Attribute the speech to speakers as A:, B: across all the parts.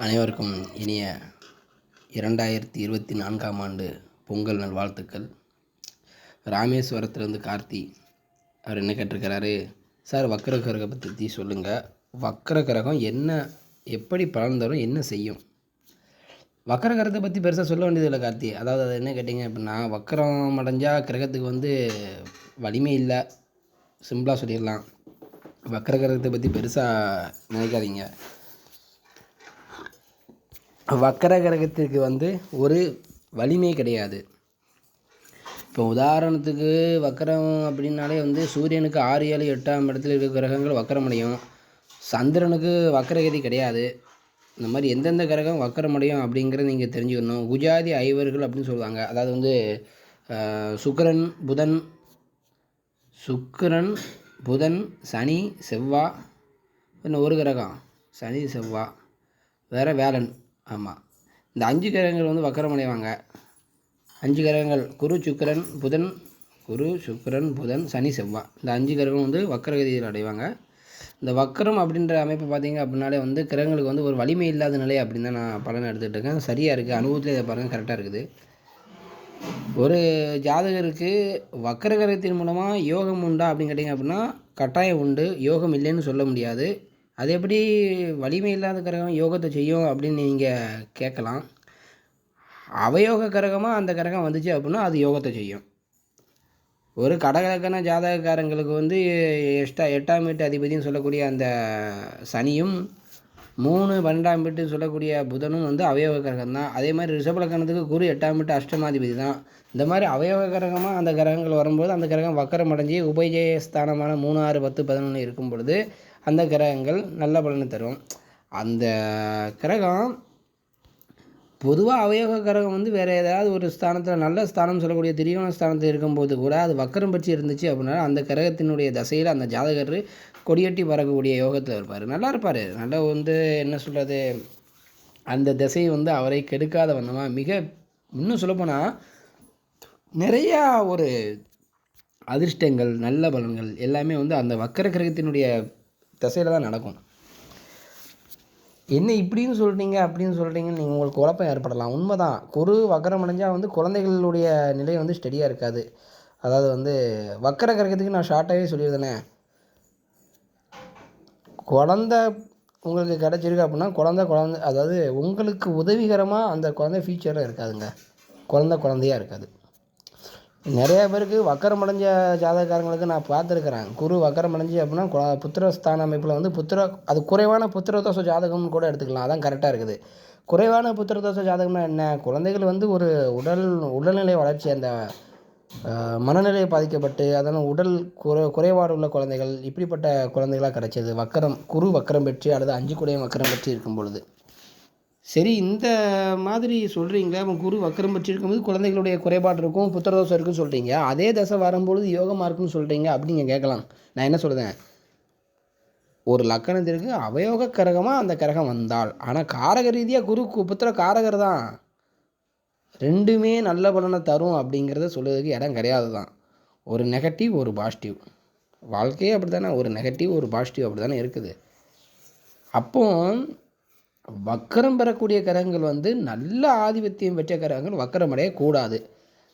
A: அனைவருக்கும் இனிய இரண்டாயிரத்தி இருபத்தி நான்காம் ஆண்டு பொங்கல் நல்வாழ்த்துக்கள் ராமேஸ்வரத்துலேருந்து கார்த்தி அவர் என்ன கேட்டிருக்கிறாரு? சார் வக்கர கிரகத்தை பற்றி சொல்லுங்கள் வக்கர கிரகம் என்ன எப்படி பலன் தரும் என்ன செய்யும்? வக்கர கிரகத்தை பற்றி பெருசாக சொல்ல வேண்டியதில்லை கார்த்தி. அதாவது அது என்ன கேட்டிங்க அப்படின்னா வக்கரம் அடைஞ்சால் கிரகத்துக்கு வந்து வலிமை இல்லை. சிம்பிளாக சொல்லிடலாம். வக்கர கிரகத்தை பற்றி பெருசாக நினைக்காதீங்க. வக்கர கிரகத்திற்கு வந்து ஒரு வலிமை கிடையாது. இப்போ உதாரணத்துக்கு வக்கரம் அப்படின்னாலே வந்து சூரியனுக்கு ஆறு ஏழு எட்டாம் இடத்துல இருக்கிற கிரகங்கள் வக்கரமடையும் சந்திரனுக்கு வக்கரகதி கிடையாது. இந்த மாதிரி எந்தெந்த கிரகம் வக்கரமடையும் அப்படிங்கிறத நீங்கள் தெரிஞ்சுக்கணும். குஜாதி ஐவர்கள் அப்படின்னு சொல்லுவாங்க. அதாவது வந்து சுக்கரன் புதன் சுக்கிரன் புதன் சனி செவ்வா இன்னும் ஒரு கிரகம். சனி செவ்வா வேறு வேலன். ஆமாம் இந்த அஞ்சு கிரகங்கள் வந்து வக்கரமடைவாங்க அஞ்சு கிரகங்கள் குரு சுக்கரன் புதன் குரு சுக்கரன் புதன் சனி செவ்வாய். இந்த அஞ்சு கிரகம் வந்து வக்கரகதியில் அடைவாங்க. இந்த வக்கரம் அப்படின்ற அமைப்பு பார்த்தீங்க அப்படின்னாலே வந்து கிரகங்களுக்கு வந்து ஒரு வலிமை இல்லாத நிலை அப்படின்னு தான் நான் பலன் எடுத்துகிட்டு இருக்கேன். சரியாக இருக்குது அனுபவத்தில் இதை பாருங்கள் கரெக்டாக இருக்குது. ஒரு ஜாதகருக்கு வக்கர கிரகத்தின் மூலமாக யோகம் உண்டா அப்படின்னு கேட்டிங்க அப்படின்னா கட்டாயம் உண்டு. யோகம் இல்லைன்னு சொல்ல முடியாது. அது எப்படி வலிமை இல்லாத கிரகம் யோகத்தை செய்யும் அப்படின்னு நீங்கள் கேட்கலாம். அவயோக கிரகமாக அந்த கிரகம் வந்துச்சு அப்படின்னா அது யோகத்தை செய்யும். ஒரு கடகலக்கண ஜாதகக்காரங்களுக்கு வந்து எஷ்டா எட்டாம் வீட்டு அதிபதினு சொல்லக்கூடிய அந்த சனியும் மூணு பன்னெண்டாம் வீட்டு சொல்லக்கூடிய புதனும் வந்து அவயோக கிரகம் தான். அதே மாதிரி ரிஷபலக்கணத்துக்கு குரு எட்டாம் வீட்டு அஷ்டமாதிபதி தான். இந்த மாதிரி அவயோக கிரகமாக அந்த கிரகங்கள் வரும்போது அந்த கிரகம் வக்கரம் அடைஞ்சு உபஜய ஸ்தானமான மூணு ஆறு பத்து பதினொன்று இருக்கும் பொழுது அந்த கிரகங்கள் நல்ல பலனை தரும். அந்த கிரகம் பொதுவாக அவயோக கிரகம் வந்து வேறு ஏதாவது ஒரு ஸ்தானத்தில் நல்ல ஸ்தானம் சொல்லக்கூடிய திரியோண ஸ்தானத்தில் இருக்கும்போது கூட அது வக்கரம் பற்றி இருந்துச்சு அப்படின்னா அந்த கிரகத்தினுடைய தசையில் அந்த ஜாதகர் கொடியட்டி பறக்கக்கூடிய யோகத்தில் இருப்பார். நல்லா இருப்பார். நல்லா வந்து என்ன சொல்கிறது அந்த திசை வந்து அவரை கெடுக்காத வண்ணமாக மிக இன்னும் சொல்லப்போனால் நிறையா ஒரு அதிர்ஷ்டங்கள் நல்ல பலன்கள் எல்லாமே வந்து அந்த வக்கர கிரகத்தினுடைய திசையில் தான் நடக்கும். என்ன இப்படின்னு சொல்கிறீங்க அப்படின்னு சொல்கிறீங்கன்னு நீங்கள் உங்களுக்கு குழப்பம் ஏற்படலாம். உண்மை தான் குரு வக்கரம் அடைஞ்சால் வந்து குழந்தைகளுடைய நிலை வந்து ஸ்டெடியாக இருக்காது. அதாவது வந்து வக்கர கிரகத்துக்கு நான் ஷார்ட்டாகவே சொல்லியிருந்தேனே. குழந்த உங்களுக்கு கிடச்சிருக்கு அப்படின்னா குழந்த குழந்த அதாவது உங்களுக்கு உதவிகரமாக அந்த குழந்தை ஃபியூச்சரில் இருக்காதுங்க. குழந்த குழந்தையாக இருக்காது. நிறையா பேருக்கு வக்கரம் அடைஞ்ச ஜாதகக்காரங்களுக்கு நான் பார்த்துருக்குறேன். குரு வக்கரம் அடைஞ்சு அப்படின்னா கு- புத்திரஸ்தான அமைப்பில் வந்து புத்திர அது குறைவான புத்திரதோஷ ஜாதகம்னு கூட எடுத்துக்கலாம். அதான் கரெக்டாக இருக்குது. குறைவான புத்திரதோஷ ஜாதகம்னா என்ன? குழந்தைகள் வந்து ஒரு உடல் உடல்நிலை வளர்ச்சி அந்த மனநிலை பாதிக்கப்பட்டு அதனால் உடல் குறை குறைபாடு உள்ள குழந்தைகள் இப்படிப்பட்ட குழந்தைகளாக கிடைச்சது. வக்கரம் குரு வக்கரம் பெற்று அல்லது அஞ்சு குடையும் வக்கரம் பெற்று இருக்கும் பொழுது. சரி இந்த மாதிரி சொல்கிறீங்களே நம்ம குரு வக்கரம் பெற்று குழந்தைகளுடைய குறைபாடு இருக்கும் புத்திரதோஷம் இருக்குன்னு சொல்கிறீங்க அதே தசை வரும்பொழுது யோகமாக இருக்குன்னு சொல்கிறீங்க அப்படி நீங்கள் கேட்கலாம். நான் என்ன சொல்கிறேன் ஒரு லக்கணத்திற்கு அவயோக கரகமாக அந்த கரகம் வந்தால். ஆனால் காரக ரீதியாக குரு கு- புத்திர காரகர் தான். ரெண்டுமே நல்ல பலனை தரும் அப்படிங்கிறத சொல்லுறதுக்கு இடம் கிடையாது தான் ஒரு நெகட்டிவ் ஒரு பாசிட்டிவ் வாழ்க்கையே அப்படி தானே ஒரு நெகட்டிவ் ஒரு பாசிட்டிவ் அப்படி தானே இருக்குது. அப்போது வக்கரம் பெறக்கூடிய கிரகங்கள் வந்து நல்ல ஆதிபத்தியம் பெற்ற கிரகங்கள் வக்கரம் அடையக்கூடாது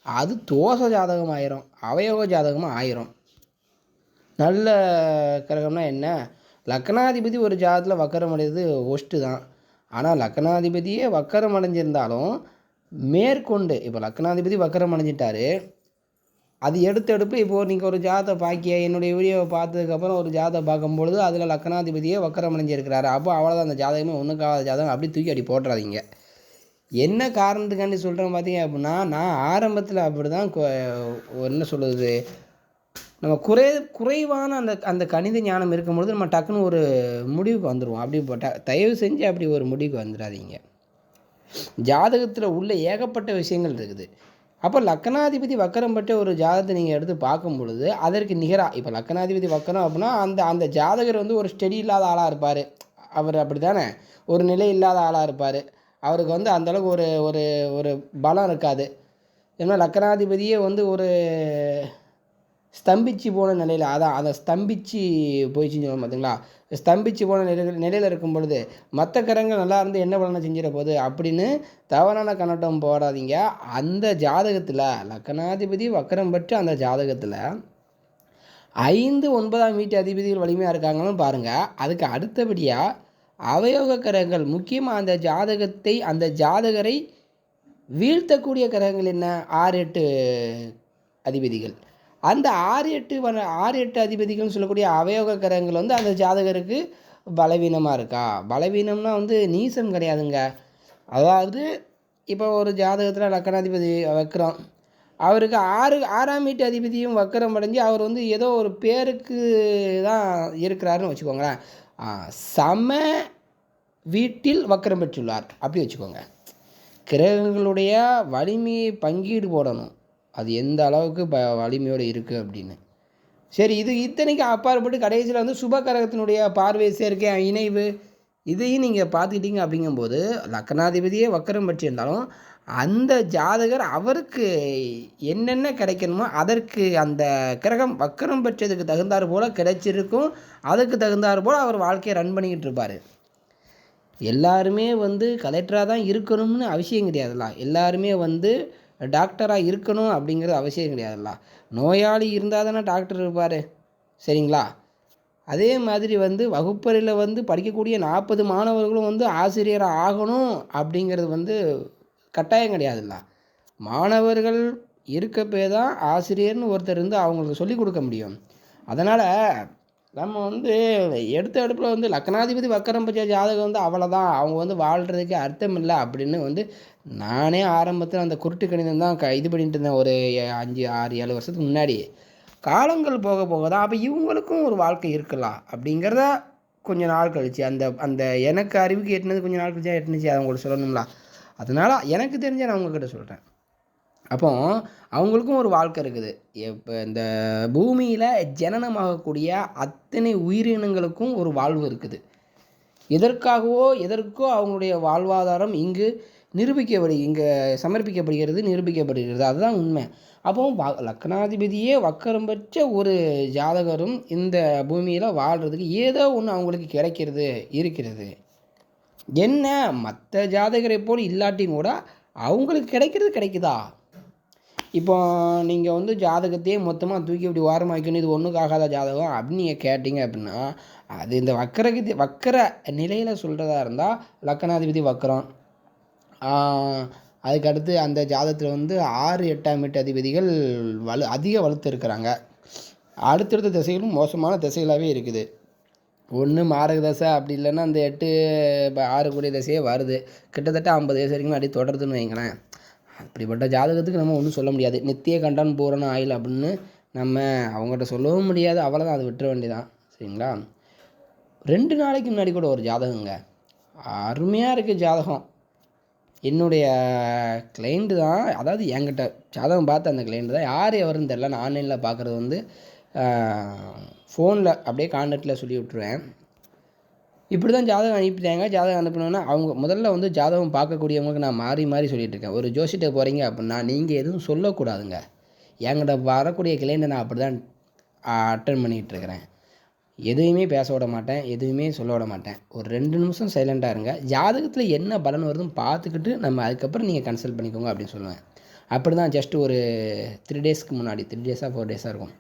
A: அது தோசை ஜாதகம் ஆயிரும் அவயோக ஜாதகமாக ஆயிரும். நல்ல கிரகம்னா என்ன? லக்னாதிபதி ஒரு ஜாதத்தில் வக்கரம் அடைகிறது ஒஸ்ட்டு தான். ஆனால் லக்னாதிபதியே வக்கரம் அடைஞ்சிருந்தாலும் மேற்கொண்டு இப்போ லக்னாதிபதி வக்கரம் அடைஞ்சிட்டாரு அது எடுத்து எடுப்பு. இப்போது நீங்கள் ஒரு ஜாதத்தை பாக்கிய என்னுடைய வீடியோவை பார்த்ததுக்கப்புறம் ஒரு ஜாதகம் பார்க்கும்பொழுது அதில் லக்னாதிபதியே வக்கரம் அடைஞ்சிருக்கிறாரு அப்போ அவ்வளோதான் அந்த ஜாதகமே ஒன்றுக்காத ஜாதகம். அப்படி தூக்கி அடி போட்டுறாதீங்க. என்ன காரணத்துக்காண்டி சொல்கிறேன் பார்த்தீங்க அப்படின்னா நான் ஆரம்பத்தில் அப்படி தான் என்ன சொல்கிறது நம்ம குறை குறைவான அந்த அந்த கணித ஞானம் இருக்கும்பொழுது நம்ம டக்குன்னு ஒரு முடிவுக்கு வந்துடுவோம் அப்படி போட்டால் தயவு செஞ்சு அப்படி ஒரு முடிவுக்கு வந்துடாதீங்க ஜாதகத்தில் உள்ள ஏகப்பட்ட விஷயங்கள் இருக்குது. அப்போ லக்கணாதிபதி வக்கரம் பற்றி ஒரு ஜாதகத்தை நீங்கள் எடுத்து பார்க்கும் பொழுது அதற்கு நிகராக இப்போ லக்கணாதிபதி வக்கரம் அப்படின்னா அந்த அந்த ஜாதகர் வந்து ஒரு ஸ்டெடி இல்லாத ஆளாக இருப்பார். அவர் அப்படி தானே ஒரு நிலை இல்லாத ஆளாக இருப்பார். அவருக்கு வந்து அந்தளவுக்கு ஒரு ஒரு ஒரு பலம் இருக்காது. ஏன்னா லக்கணாதிபதியே வந்து ஒரு ஸ்தம்பிச்சு போன நிலையில் அதான் அதை ஸ்தம்பிச்சு போயிடுச்சுன்னு சொல்லுவோம் பார்த்தீங்களா ஸ்தம்பிச்சு போன நிலையில் நிலையில் இருக்கும் பொழுது மற்ற கிரகங்கள் நல்லா இருந்து என்ன பலனை செஞ்சிட போகுது அப்படின்னு தவறான கண்ணோட்டம் போடாதீங்க. அந்த ஜாதகத்தில் லக்கணாதிபதி வக்கரம் பெற்று அந்த ஜாதகத்தில் ஐந்து ஒன்பதாம் வீட்டு அதிபதிகள் வலிமையாக இருக்காங்கன்னு பாருங்கள் அதுக்கு அடுத்தபடியாக அவயோக கிரகங்கள் முக்கியமாக அந்த ஜாதகத்தை அந்த ஜாதகரை வீழ்த்தக்கூடிய கிரகங்கள் என்ன? ஆறு எட்டு அதிபதிகள். அந்த ஆறு எட்டு வன ஆறு எட்டு அதிபதிகள்னு சொல்லக்கூடிய அவயோக கிரகங்கள் வந்து அந்த ஜாதகருக்கு பலவீனமாக இருக்கா? பலவீனம்னா வந்து நீசம் கிடையாதுங்க. அதாவது இப்போ ஒரு ஜாதகத்தில் லக்கணாதிபதி வைக்கிறோம் அவருக்கு ஆறு ஆறாம் வீட்டு அதிபதியும் வக்கரம் அடைஞ்சு அவர் வந்து ஏதோ ஒரு பேருக்கு தான் இருக்கிறாருன்னு வச்சுக்கோங்களேன். சம வீட்டில் வக்கரம் பெற்றுள்ளார். அப்படி வச்சுக்கோங்க. கிரகங்களுடைய வலிமையை பங்கீடு போடணும். அது எந்த அளவுக்கு ப வலிமையோடு இருக்குது அப்படின்னு. சரி இது இத்தனைக்கு அப்பாற்பட்டு கடைசியில் வந்து சுபகரகத்தினுடைய பார்வை சேர்க்கை இணைவு இதையும் நீங்கள் பார்த்துக்கிட்டீங்க அப்படிங்கும்போது லக்கணாதிபதியே வக்கரம் பெற்றிருந்தாலும் அந்த ஜாதகர் அவருக்கு என்னென்ன கிடைக்கணுமோ அதற்கு அந்த கிரகம் வக்கரம் பெற்றதுக்கு தகுந்தாறு போல் கிடைச்சிருக்கும். அதுக்கு தகுந்தாறு போல் அவர் வாழ்க்கையை ரன் பண்ணிக்கிட்டு இருப்பார். எல்லாருமே வந்து கலெக்டராக தான் இருக்கணும்னு அவசியம் கிடையாதுல்ல. எல்லாருமே வந்து டாக்டராக இருக்கணும் அப்படிங்கிறது அவசியம் கிடையாதுல்ல. நோயாளி இருந்தால் தானே டாக்டர் இருப்பார். சரிங்களா? அதே மாதிரி வந்து வகுப்பறையில் வந்து படிக்கக்கூடிய நாற்பது மாணவர்களும் வந்து ஆசிரியராக ஆகணும் அப்படிங்கிறது வந்து கட்டாயம் கிடையாதுல்ல. மாணவர்கள் இருக்கப்பே தான் ஆசிரியர்னு ஒருத்தர் இருந்து அவங்களுக்கு சொல்லிக் கொடுக்க முடியும். அதனால் நம்ம வந்து எடுத்த அடுப்பில் வந்து லக்னாதிபதி வக்கரம் பட்ச ஜாதகம் வந்து அவ்வளோதான் அவங்க வந்து வாழ்கிறதுக்கு அர்த்தம் இல்லை அப்படின்னு வந்து நானே ஆரம்பத்தில் அந்த குருட்டு கணிதம் தான் க இது பண்ணிட்டு இருந்தேன் ஒரு அஞ்சு ஆறு ஏழு வருஷத்துக்கு முன்னாடி. காலங்கள் போக போக தான் அப்போ இவங்களுக்கும் ஒரு வாழ்க்கை இருக்கலாம் அப்படிங்கிறத கொஞ்ச நாள் கழிச்சு அந்த அந்த எனக்கு அறிவுக்கு எட்டுனது கொஞ்சம் நாள் கழிச்சா எட்டுனுச்சு அதை உங்களுக்கு சொல்லணும்ல. அதனால் எனக்கு தெரிஞ்ச நான் உங்ககிட்ட சொல்கிறேன் அப்போ அவங்களுக்கும் ஒரு வாழ்க்கை இருக்குது. இப்போ இந்த பூமியில் ஜனனமாகக்கூடிய அத்தனை உயிரினங்களுக்கும் ஒரு வாழ்வு இருக்குது. எதற்காகவோ எதற்கோ அவங்களுடைய வாழ்வாதாரம் இங்கு நிரூபிக்கப்படு இங்கே சமர்ப்பிக்கப்படுகிறது நிரூபிக்கப்படுகிறது. அதுதான் உண்மை. அப்போ வ லக்னாதிபதியே வக்கரம் பெற்ற ஒரு ஜாதகரும் இந்த பூமியில் வாழ்கிறதுக்கு ஏதோ ஒன்று அவங்களுக்கு கிடைக்கிறது இருக்கிறது. என்ன? மற்ற ஜாதகரை போல் இல்லாட்டியும் கூட அவங்களுக்கு கிடைக்கிறது கிடைக்குதா? இப்போ நீங்கள் வந்து ஜாதகத்தையே மொத்தமாக தூக்கி இப்படி ஓரமாக வைக்கணும் இது ஒன்றுக்கு ஆகாத ஜாதகம் அப்படின்னு நீங்கள் கேட்டிங்க அப்படின்னா அது இந்த வக்கரகதி வக்கர நிலையில் சொல்கிறதா இருந்தால் லக்கணாதிபதி வக்கரம். அதுக்கடுத்து அந்த ஜாதகத்தில் வந்து ஆறு எட்டாம் எட்டு அதிபதிகள் வலு அதிக வலுத்து இருக்கிறாங்க. அடுத்தடுத்த திசைகளும் மோசமான திசைகளாகவே இருக்குது. ஒன்று மாரக தசை அப்படி இல்லைன்னா அந்த எட்டு இப்போ ஆறு கூடிய தசையே வருது. கிட்டத்தட்ட ஐம்பது வயசு வரைக்கும் அப்படி தொடருதுன்னு வைங்களேன். அப்படிப்பட்ட ஜாதகத்துக்கு நம்ம ஒன்றும் சொல்ல முடியாது. நித்திய கண்டன் பூரண ஆயில் அப்படின்னு நம்ம அவங்ககிட்ட சொல்லவும் முடியாது. அவ்வளோதான் அதை விட்டுற வேண்டியதான் சரிங்களா? ரெண்டு நாளைக்கு முன்னாடி கூட ஒரு ஜாதகங்க. அருமையாக இருக்குது ஜாதகம். என்னுடைய கிளைண்ட்டு தான் அதாவது என்கிட்ட ஜாதகம் பார்த்த அந்த கிளைண்ட்டு தான். யார் எவருன்னு தெரில நான் ஆன்லைனில் பார்க்குறது வந்து ஃபோனில் அப்படியே கான்டாக்டில் சொல்லி விட்ருவேன் இப்படி தான் ஜாதகம் அனுப்பிட்டாங்க. ஜாதகம் அனுப்பினோன்னா அவங்க முதல்ல வந்து ஜாதகம் பார்க்கக்கூடியவங்களுக்கு நான் மாறி மாறி சொல்லிகிட்டு இருக்கேன் ஒரு ஜோசிட்ட போகிறீங்க அப்படின்னா நீங்கள் எதுவும் சொல்லக்கூடாதுங்க. என்கிட்ட வரக்கூடிய கிளைண்ட்டை நான் அப்படி தான் அட்டன் பண்ணிகிட்டு இருக்கிறேன் எதுவுமே பேச விட மாட்டேன். எதுவுமே சொல்ல விட மாட்டேன். ஒரு ரெண்டு நிமிஷம் சைலண்ட்டாக இருங்க. ஜாதகத்தில் என்ன பலன் வருதுன்னு பார்த்துக்கிட்டு நம்ம அதுக்கப்புறம் நீங்கள் கன்சல்ட் பண்ணிக்கோங்க அப்படின்னு சொல்லுவேன். அப்படி தான் ஜஸ்ட் ஒரு த்ரீ டேஸ்க்கு முன்னாடி த்ரீ டேஸாக ஃபோர் டேஸாக இருக்கும்.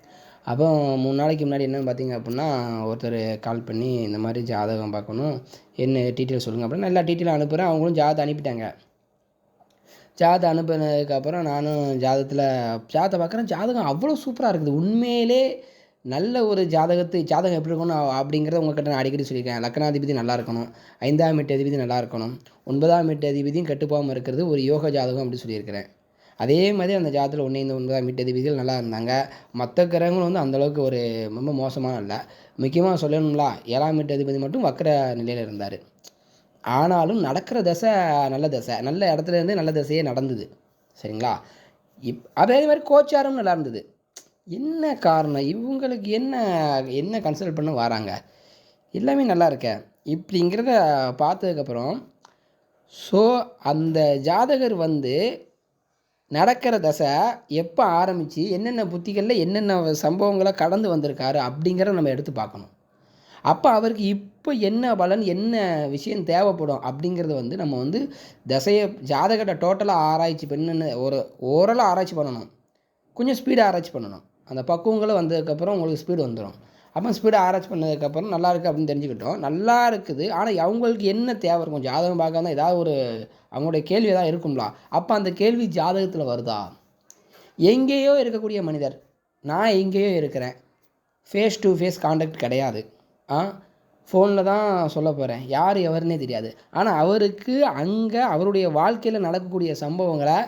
A: அப்போ மூணு நாளைக்கு முன்னாடி என்னென்னு பார்த்தீங்க அப்படின்னா ஒருத்தர் கால் பண்ணி இந்த மாதிரி ஜாதகம் பார்க்கணும் என்ன டீட்டெயில் சொல்லுங்கள் அப்படின்னு எல்லா டீட்டெயிலும் அனுப்புகிறேன் அவங்களும் ஜாதகம் அனுப்பிட்டாங்க. ஜாதகம் அனுப்பினதுக்கப்புறம் நானும் ஜாதகத்தில் ஜாதகம் பார்க்குறேன். ஜாதகம் அவ்வளோ சூப்பராக இருக்குது. உண்மையிலே நல்ல ஒரு ஜாதகத்து ஜாதகம் எப்படி இருக்கணும் அப்படிங்கிறத உங்கள்கிட்ட நான் அடிக்கடி சொல்லியிருக்கேன். லக்னாதிபதி நல்லா இருக்கணும். ஐந்தாம் எட்டு அதிபதி நல்லா இருக்கணும். ஒன்பதாம் எட்டு அதிபதியும் கெட்டுப்போகாமல் இருக்கிறது ஒரு யோக ஜாதகம் அப்படி சொல்லியிருக்கிறேன். அதே மாதிரி அந்த ஜாதத்தில் ஒன்று இந்த ஒன்பதாம் மீட்டு அதிபதிகள் நல்லா இருந்தாங்க. மற்ற கிரகங்களும் வந்து அந்தளவுக்கு ஒரு ரொம்ப மோசமான இல்லை. முக்கியமாக சொல்லணுங்களா ஏழாம் மீட்டு அதிபதி மட்டும் வக்கர நிலையில் இருந்தார். ஆனாலும் நடக்கிற தசை நல்ல தசை. நல்ல இடத்துலேருந்து நல்ல தசையே நடந்தது. சரிங்களா? இப் அதே மாதிரி கோச்சாரம் நல்லா இருந்தது. என்ன காரணம்? இவங்களுக்கு என்ன என்ன கன்சல்ட் பண்ண வராங்க? எல்லாமே நல்லா இருக்க. இப்படிங்கிறத பார்த்ததுக்கப்புறம் ஸோ அந்த ஜாதகர் வந்து நடக்கிற தசை எப்போ ஆரம்பித்து என்னென்ன புத்திகளில் என்னென்ன சம்பவங்களை கடந்து வந்திருக்காரு அப்படிங்கிறத நம்ம எடுத்து பார்க்கணும். அப்போ அவருக்கு இப்போ என்ன பலன் என்ன விஷயம் தேவைப்படும் அப்படிங்கிறத வந்து நம்ம வந்து தசையை ஜாதகத்தை டோட்டலாக ஆராய்ச்சி பண்ணு ஒரு ஓரளவு ஆராய்ச்சி பண்ணணும். கொஞ்சம் ஸ்பீடாக ஆராய்ச்சி பண்ணணும். அந்த பக்குவங்களும் வந்ததுக்கப்புறம் உங்களுக்கு ஸ்பீடு வந்துடும் அப்போ ஸ்பீடாக ஆராய்ச்சி பண்ணதுக்கப்புறம் நல்லா இருக்குது அப்படின்னு தெரிஞ்சுக்கிட்டோம். நல்லா இருக்குது. ஆனால் அவங்களுக்கு என்ன தேவை இருக்கும்? ஜாதகம் பார்க்காம ஏதாவது ஒரு அவங்களுடைய கேள்வி ஏதாவது இருக்கும்ல? அப்போ அந்த கேள்வி ஜாதகத்தில் வருதா? எங்கேயோ இருக்கக்கூடிய மனிதர் நான் எங்கேயோ இருக்கிறேன். ஃபேஸ் டு ஃபேஸ் காண்டாக்ட் கிடையாது. ஆ? ஃபோனில் தான் சொல்ல போகிறேன் யார் எவருன்னே தெரியாது. ஆனால் அவருக்கு அங்கே அவருடைய வாழ்க்கையில் நடக்கக்கூடிய சம்பவங்களை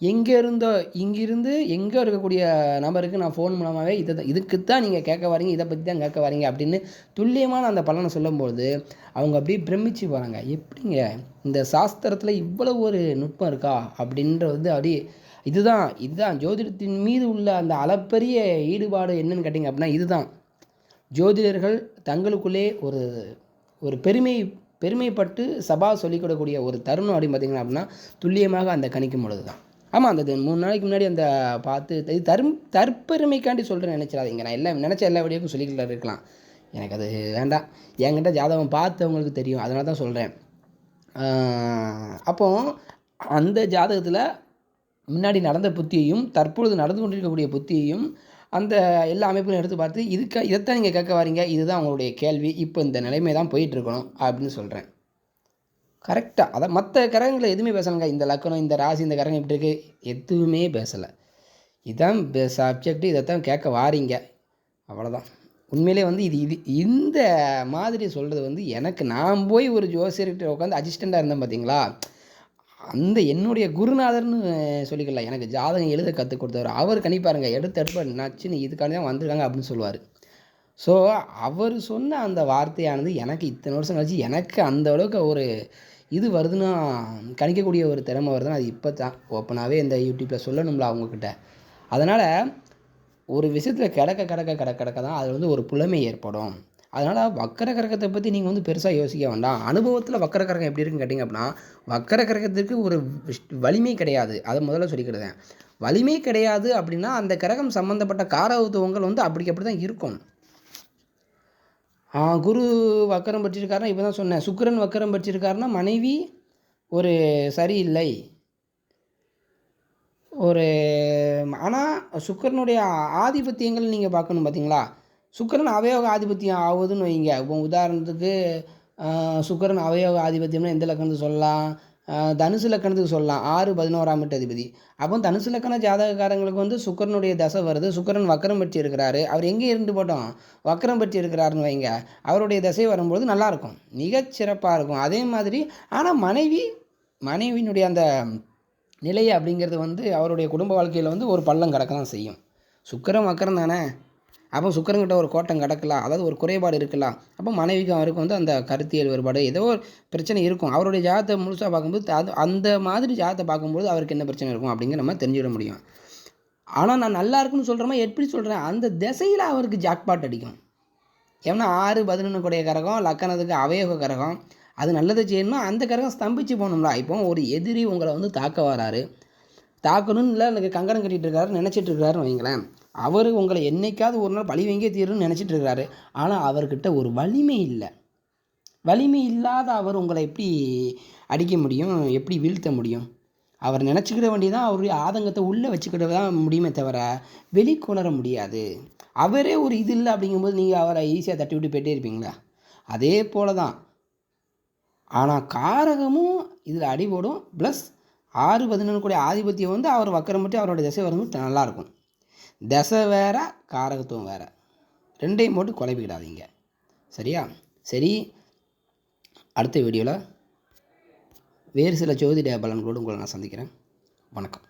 A: எங்கே இருந்தோ இங்கிருந்து எங்கே இருக்கக்கூடிய நபருக்கு நான் ஃபோன் மூலமாகவே இதை தான் இதுக்கு தான் நீங்கள் கேட்க வரீங்க இதை பற்றி தான் கேட்க வரீங்க அப்படின்னு துல்லியமான அந்த பலனை சொல்லும்போது அவங்க அப்படியே பிரமிச்சு போகிறாங்க எப்படிங்க இந்த சாஸ்திரத்தில் இவ்வளவு ஒரு நுட்பம் இருக்கா அப்படின்றது வந்து அப்படியே இதுதான் இதுதான் ஜோதிடத்தின் மீது உள்ள அந்த அளப்பரிய ஈடுபாடு என்னன்னு கேட்டிங்க அப்படின்னா இதுதான். ஜோதிடர்கள் தங்களுக்குள்ளே ஒரு ஒரு பெருமை பெருமைப்பட்டு சபா சொல்லிக் கொடுக்கக்கூடிய ஒரு தருணம் அப்படின்னு பார்த்தீங்கன்னா அப்படின்னா துல்லியமாக அந்த கணிக்கும் பொழுது தான் ஆமாம் அந்த மூணு நாளைக்கு முன்னாடி அந்த பார்த்து இது தரும் தற்பெருமைக்காண்டி சொல்கிறேன் நினச்சிடாதீங்க. நான் எல்லாம் நினச்ச எல்லா வீடியோக்கும் சொல்லிக்கிட்டு இருக்கலாம். எனக்கு அது வேண்டாம். என்கிட்ட ஜாதகம் பார்த்தவங்களுக்கு தெரியும். அதனால தான் சொல்கிறேன் அப்போ அந்த ஜாதகத்தில் முன்னாடி நடந்த புத்தியையும் தற்பொழுது நடந்து கொண்டிருக்கக்கூடிய புத்தியையும் அந்த எல்லா அமைப்புகளும் எடுத்து பார்த்து இதுக்கு இதைத்தான் நீங்கள் கேட்க வரீங்க? இதுதான் உங்களுடைய கேள்வி. இப்போ இந்த நிலைமை தான் போயிட்டுருக்கணும் அப்படின்னு சொல்கிறேன் கரெக்டாக அதை மற்ற கரகங்களை எதுவுமே பேசலைங்க. இந்த லக்கணம் இந்த ராசி இந்த கரகம் இப்படி இருக்குது எதுவுமே பேசலை. இதுதான் சப்ஜெக்ட் இதைத்தான் கேட்க வாரீங்க. அவ்வளோதான் உண்மையிலே வந்து இது இது இந்த மாதிரி சொல்கிறது வந்து எனக்கு நான் போய் ஒரு ஜோசியர்கிட்ட உட்காந்து அசிஸ்டண்ட்டாக இருந்தேன் பார்த்தீங்களா அந்த என்னுடைய குருநாதர்னு சொல்லிக்கலாம் எனக்கு ஜாதகம் எழுத கற்றுக் கொடுத்தவர். அவர் கணிப்பாருங்க. எடுத்து எடுப்பார் நச்சுன்னு இதுக்காண்டி தான் வந்திருக்காங்க அப்படின்னு சொல்லுவார். ஸோ அவர் சொன்ன அந்த வார்த்தையானது எனக்கு இத்தனை வருஷம் கழிச்சு எனக்கு அந்த அளவுக்கு ஒரு இது வருதுன்னா கணிக்கக்கூடிய ஒரு திறமை வருதுன்னா அது இப்போ தான் ஓப்பனாகவே இந்த யூடியூப்பில் சொல்லணும்ல அவங்கக்கிட்ட அதனால் ஒரு விஷயத்தில் கிடக்க கிடக்க கிடக்க கிடக்க தான் அதில் வந்து ஒரு புலமை ஏற்படும். அதனால் வக்கர கரகத்தை பற்றி நீங்கள் வந்து பெருசாக யோசிக்க வேண்டாம். அனுபவத்தில் வக்கர கரகம் எப்படி இருக்குன்னு கேட்டிங்க அப்படின்னா வக்கர கரகத்திற்கு ஒரு வலிமை கிடையாது. அதை முதல்ல சொல்லிக்கிடுதேன் வலிமை கிடையாது அப்படின்னா அந்த கிரகம் சம்மந்தப்பட்ட காரகத்துவங்கள் வந்து அப்படி அப்படி தான் இருக்கும். குரு வக்கரம் பெற்றிருக்காருன்னா இப்போ தான் சொன்னேன். சுக்கரன் வக்கரம் பெற்றிருக்காருன்னா மனைவி ஒரு சரியில்லை. ஒரு ஆனால் சுக்கரனுடைய ஆதிபத்தியங்கள் நீங்கள் பார்க்கணும் பார்த்தீங்களா சுக்கரன் அவயோக ஆதிபத்தியம் ஆகுதுன்னு வைங்க. இப்போ உதாரணத்துக்கு சுக்கரன் அவயோக ஆதிபத்தியம்னா எந்த லக்கணத்தை சொல்லலாம்? தனுசு லக்கணத்துக்கு சொல்லலாம். ஆறு பதினோராம் எட்டு அதிபதி. அப்போ தனுசு லக்கண ஜாதகக்காரங்களுக்கு வந்து சுக்கரனுடைய தசை வருது. சுக்கரன் வக்கரம் பற்றி இருக்கிறாரு. அவர் எங்கே இருந்து போட்டோம்? வக்கரம் பற்றி இருக்கிறாருன்னு வைங்க. அவருடைய தசை வரும்பொழுது நல்லாயிருக்கும் மிகச்சிறப்பாக இருக்கும். அதே மாதிரி ஆனால் மனைவி மனைவியினுடைய அந்த நிலை அப்படிங்கிறது வந்து அவருடைய குடும்ப வாழ்க்கையில் வந்து ஒரு பள்ளம் கிடக்க தான் செய்யும். சுக்கரம் வக்கரம் தானே? அப்போ சுக்கரங்கிட்ட ஒரு கோட்டம் கிடக்கலாம் அதாவது ஒரு குறைபாடு இருக்கலாம். அப்போ மனைவிக்கும் அவருக்கும் வந்து அந்த கருத்தியல் வேறுபாடு ஏதோ ஒரு பிரச்சனை இருக்கும். அவருடைய ஜாதத்தை முழுசாக பார்க்கும்போது அது அந்த மாதிரி ஜாதத்தை பார்க்கும்போது அவருக்கு என்ன பிரச்சனை இருக்கும் அப்படிங்கிற நம்ம தெரிஞ்சுக்கிட முடியும். ஆனால் நான் நல்லா இருக்குன்னு சொல்கிறோமா எப்படி சொல்கிறேன் அந்த திசையில் அவருக்கு ஜாக்பாட் அடிக்கும். ஏன்னா ஆறு பதினொன்று கூடிய கரகம் லக்கணத்துக்கு அவயோக கரகம். அது நல்லதை செய்யணும்னா அந்த கரகம் ஸ்தம்பிச்சு போகணும்ல. இப்போ ஒரு எதிரி உங்களை வந்து தாக்க வராரு. தாக்கணும்னு இல்லை எனக்கு கங்கணம் கட்டிகிட்டு இருக்காரு நினச்சிட்டு இருக்காருன்னு வைங்களேன். அவர் உங்களை என்றைக்காவது ஒரு நாள் பழி வாங்கியே தீருன்னு நினச்சிட்டு இருக்கிறாரு ஆனால் அவர்கிட்ட ஒரு வலிமை இல்லை. வலிமை இல்லாத அவர் உங்களை எப்படி அடிக்க முடியும்? எப்படி வீழ்த்த முடியும்? அவர் நினச்சிக்கிட வேண்டியதான் அவருடைய ஆதங்கத்தை உள்ளே வச்சுக்கிட தான் முடியுமே தவிர வெளிக்கொணர முடியாது. அவரே ஒரு இது இல்லை அப்படிங்கும்போது நீங்கள் அவரை ஈஸியாக தட்டி விட்டு போயிட்டே இருப்பீங்களா? அதே போல தான் ஆனால் காரகமும் இதில் அடிபடும். ப்ளஸ் ஆறு பதினொன்று கூடிய ஆதிபத்தியம் வந்து அவர் வக்கரம் மட்டும் அவரோட திசை வரும்போது நல்லாயிருக்கும் தசை வேற காரகத்துவம் வேறு. ரெண்டையும் போட்டு குழப்பிக்கிடாதீங்க. சரியா? சரி அடுத்த வீடியோவில் வேறு சில ஜோதிட பலன்களோடு உங்களை நான் சந்திக்கிறேன். வணக்கம்.